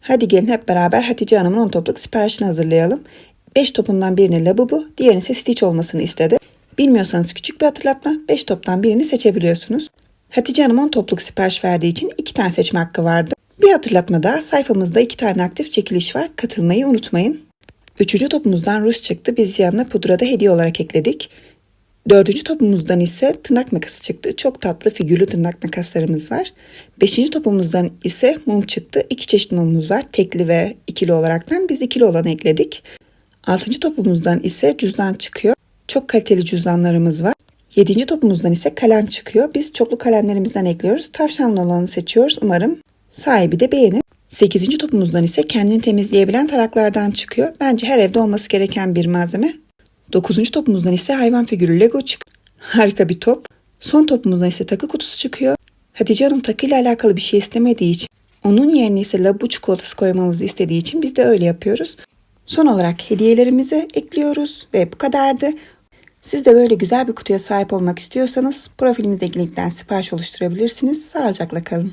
Hadi gelin hep beraber Hatice Hanım'ın 10 topluk siparişini hazırlayalım. 5 topundan birini labubu, diğerini ise stitch olmasını istedi. Bilmiyorsanız küçük bir hatırlatma 5 toptan birini seçebiliyorsunuz. Hatice Hanım 10 topluk sipariş verdiği için 2 tane seçme hakkı vardı. Bir hatırlatma daha sayfamızda 2 tane aktif çekiliş var. Katılmayı unutmayın. Üçüncü topumuzdan ruj çıktı. Biz yanına pudra da hediye olarak ekledik. Dördüncü topumuzdan ise tırnak makası çıktı. Çok tatlı figürlü tırnak makaslarımız var. Beşinci topumuzdan ise mum çıktı. İki çeşit mumumuz var. Tekli ve ikili olaraktan biz ikili olanı ekledik. Altıncı topumuzdan ise cüzdan çıkıyor. Çok kaliteli cüzdanlarımız var. Yedinci topumuzdan ise kalem çıkıyor. Biz çoklu kalemlerimizden ekliyoruz. Tavşanlı olanı seçiyoruz. Umarım sahibi de beğenir. Sekizinci topumuzdan ise kendini temizleyebilen taraklardan çıkıyor. Bence her evde olması gereken bir malzeme. Dokuzuncu topumuzdan ise hayvan figürü Lego çıkıyor. Harika bir top. Son topumuzdan ise takı kutusu çıkıyor. Hatice Hanım takıyla alakalı bir şey istemediği için, onun yerine ise labu çikolatası koymamızı istediği için biz de öyle yapıyoruz. Son olarak hediyelerimizi ekliyoruz ve bu kadardı. Siz de böyle güzel bir kutuya sahip olmak istiyorsanız profilimizdeki linkten sipariş oluşturabilirsiniz. Sağlıcakla kalın.